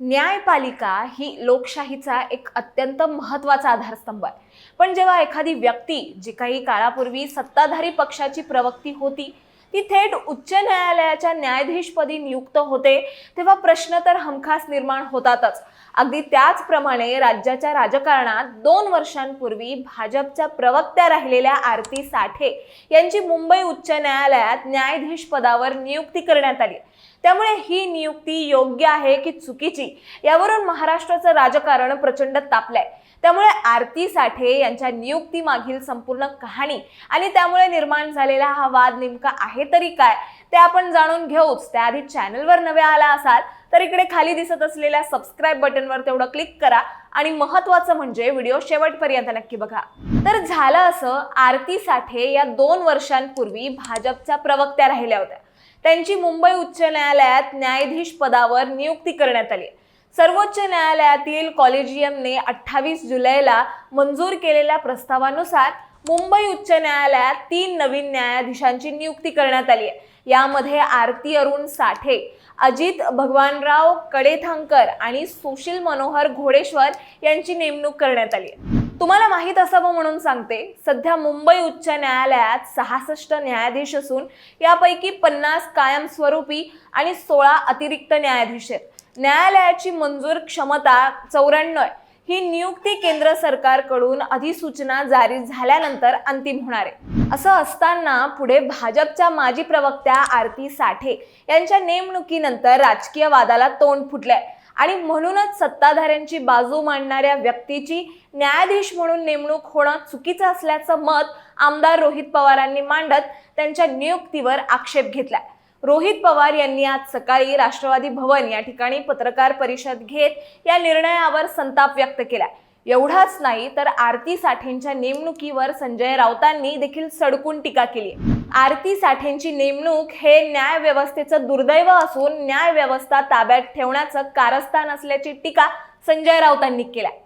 न्यायपालिका ही लोकशाहीचा एक अत्यंत महत्त्वाचा आधारस्तंभ आहे. पण जेव्हा एखादी व्यक्ती जी काही काळापूर्वी सत्ताधारी पक्षाची प्रवक्ती होती ती थेट उच्च न्यायालयाच्या न्यायाधीशपदी नियुक्त होते तेव्हा प्रश्न तर हमखास निर्माण होतातच. अगदी त्याचप्रमाणे राज्याच्या राजकारणात दोन वर्षांपूर्वी भाजपच्या प्रवक्त्या राहिलेल्या आरती साठे यांची मुंबई उच्च न्यायालयात न्यायाधीश पदावर नियुक्ती करण्यात आली. त्यामुळे ही नियुक्ती योग्य आहे की चुकीची? यावरून महाराष्ट्राचं राजकारण प्रचंड तापलंय. त्यामुळे आरती साठे यांच्या नियुक्ती मागील संपूर्ण कहाणी आणि त्यामुळे निर्माण झालेला हा वाद नेमका आहे तरी काय ते आपण जाणून घेऊच. त्याआधी चॅनलवर नवे आला असाल तर इकडे खाली दिसत असलेल्या सबस्क्राईब बटनवर तेवढं क्लिक करा आणि महत्वाचं म्हणजे व्हिडिओ शेवटपर्यंत नक्की बघा. तर झालं असं आरती साठे या दोन वर्षांपूर्वी भाजपच्या प्रवक्त्या राहिल्या होत्या. त्यांची मुंबई उच्च न्यायालयात न्यायाधीश पदावर नियुक्ती करण्यात आली. सर्वोच्च न्यायालयातील कॉलेजियमने अठ्ठावीस जुलैला मंजूर केलेल्या प्रस्तावानुसार मुंबई उच्च न्यायालयात तीन नवीन न्यायाधीशांची नियुक्ती करण्यात आली आहे. यामध्ये आरती अरुण साठे अजित भगवानराव कडेथांकर आणि सुशील मनोहर घोडेश्वर यांची नेमणूक करण्यात आली आहे. तुम्हाला माहीत असावं म्हणून सांगते सध्या मुंबई उच्च न्यायालयात सहासष्ट न्यायाधीश असून यापैकी पन्नास कायमस्वरूपी आणि सोळा अतिरिक्त न्यायाधीश आहेत. न्यायालयाची मंजूर क्षमता चौऱ्याण्णव ही नियुक्ती केंद्र सरकारकडून अधिसूचना जारी झाल्यानंतर अंतिम होणार आहे. असं असताना पुढे भाजपच्या माजी प्रवक्त्या आरती साठे यांच्या नेमणुकीनंतर राजकीय वादाला तोंड फुटलंय. आणि म्हणूनच सत्ताधाऱ्यांची बाजू मांडणाऱ्या व्यक्तीची न्यायाधीश म्हणून नेमणूक होणं चुकीचं असल्याचं मत आमदार रोहित पवारांनी मांडत त्यांच्या नियुक्तीवर आक्षेप घेतलाय. रोहित पवार यांनी आज सकाळी राष्ट्रवादी भवन या ठिकाणी पत्रकार परिषद घेत या निर्णयावर संताप व्यक्त केलाय. एवढाच नाही तर आरती साठेंच्या नेमणुकीवर संजय राऊतांनी देखील सडकून टीका केली. आरती साठेंची नेमणूक हे न्याय व्यवस्थेचं दुर्दैव असून न्याय व्यवस्था ताब्यात ठेवण्याचं कारस्थान असल्याची टीका संजय राऊतांनी केलाय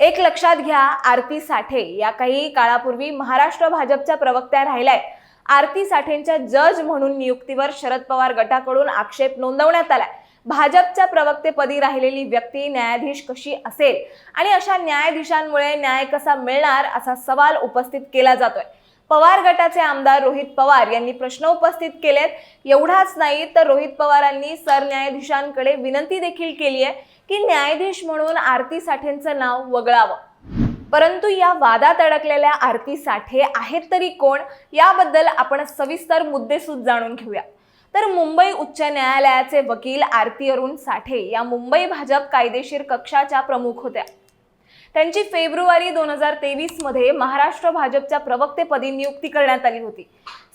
एक लक्षात घ्या आरती साठे या काही काळापूर्वी महाराष्ट्र भाजपच्या प्रवक्त्या राहिल्या आहेत आरती साठेंच्या जज म्हणून नियुक्तीवर शरद पवार गटाकडून आक्षेप नोंदवण्यात आलाय. भाजपच्या प्रवक्तेपदी राहिलेली व्यक्ती न्यायाधीश कशी असेल? आणि अशा न्यायाधीशांमुळे न्याय कसा मिळणार असा सवाल उपस्थित केला जातोय. पवार गटाचे आमदार रोहित पवार यांनी प्रश्न उपस्थित केलेत. एवढाच नाही तर रोहित पवारांनी सरन्यायाधीशांकडे विनंती देखील केली आहे की न्यायाधीश म्हणून आरती साठेंचं नाव वगळावं. परंतु या वादात अडकलेल्या आरती साठे आहेत तरी कोण? याबद्दल आपण सविस्तर मुद्देसूद जाणून घेऊया. तर मुंबई उच्च न्यायालयाचे वकील आरती अरुण साठे या मुंबई भाजप कायदेशीर कक्षाच्या प्रमुख होत्या. त्यांची फेब्रुवारी दोन हजार तेवीसमध्ये महाराष्ट्र भाजपच्या प्रवक्तेपदी नियुक्ती करण्यात आली होती.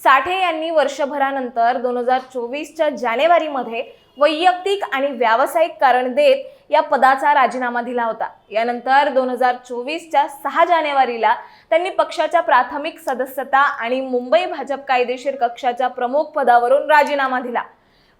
साठे यांनी वर्षभरानंतर दोन हजार चोवीसच्या जानेवारीमध्ये वैयक्तिक आणि व्यावसायिक कारण देत या पदाचा राजीनामा दिला होता. यानंतर दोन हजार चोवीसच्या सहा जानेवारीला त्यांनी पक्षाच्या प्राथमिक सदस्यता आणि मुंबई भाजप कायदेशीर कक्षाच्या प्रमुख पदावरून राजीनामा दिला.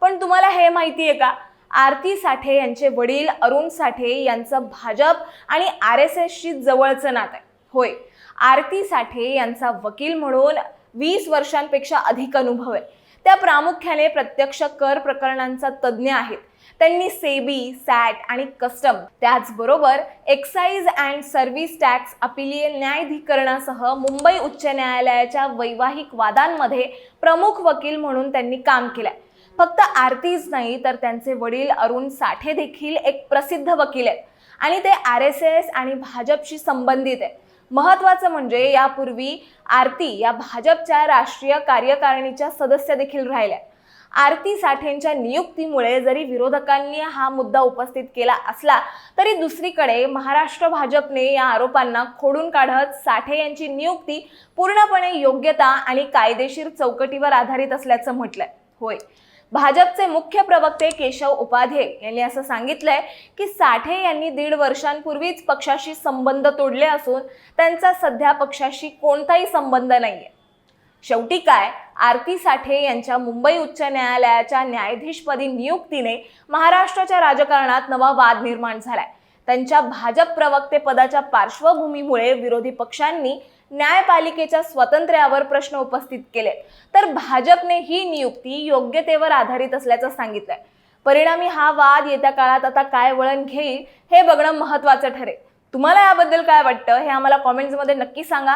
पण तुम्हाला हे माहिती आहे का? आरती साठे यांचे वडील अरुण साठे यांचं भाजप आणि आर एस एसशी जवळचं नातं आहे. होय आरती साठे यांचा वकील म्हणून वीस वर्षांपेक्षा अधिक अनुभव आहे. त्या प्रामुख्याने प्रत्यक्ष कर प्रकरणांचा तज्ज्ञ आहेत. त्यांनी सेबी सॅट आणि कस्टम त्याचबरोबर एक्साईज अँड सर्व्हिस टॅक्स अपिलीय न्यायाधिकरणासह मुंबई उच्च न्यायालयाच्या वैवाहिक वादांमध्ये प्रमुख वकील म्हणून त्यांनी काम केलंय. फक्त आरतीच नाही तर त्यांचे वडील अरुण साठे देखील एक प्रसिद्ध वकील आहेत. आणि ते आर एस एस आणि भाजपशी संबंधित आहे महत्वाचं म्हणजे यापूर्वी आरती या भाजपच्या राष्ट्रीय कार्यकारिणीच्या सदस्य देखील राहिल्या. आरती साठेंच्या नियुक्तीमुळे जरी विरोधकांनी हा मुद्दा उपस्थित केला असला तरी दुसरीकडे महाराष्ट्र भाजपने या आरोपांना खोडून काढत साठे यांची नियुक्ती पूर्णपणे योग्यता आणि कायदेशीर चौकटीवर आधारित असल्याचं म्हटलंय. होय. भाजपचे मुख्य प्रवक्ते केशव उपाध्ये यांनी असं सांगितलंय की साठे यांनी दीड वर्षांपूर्वीच पक्षाशी संबंध तोडले असून त्यांचा सध्या पक्षाशी कोणताही संबंध नाहीये. शेवटी काय? आरती साठे यांच्या मुंबई उच्च न्यायालयाच्या न्यायाधीशपदी नियुक्तीने महाराष्ट्राच्या राजकारणात नवा वाद निर्माण झालाय. त्यांच्या भाजप प्रवक्ते पदाच्या पार्श्वभूमीमुळे विरोधी पक्षांनी न्यायपालिकेच्या स्वातंत्र्यावर प्रश्न उपस्थित केले. तर भाजपने ही नियुक्ती योग्यतेवर आधारित असल्याचं सांगितलंय. परिणामी हा वाद येत्या काळात आता काय वळण घेईल हे बघणं महत्त्वाचं ठरेल. तुम्हाला याबद्दल काय वाटतं हे आम्हाला कॉमेंट्समध्ये नक्की सांगा.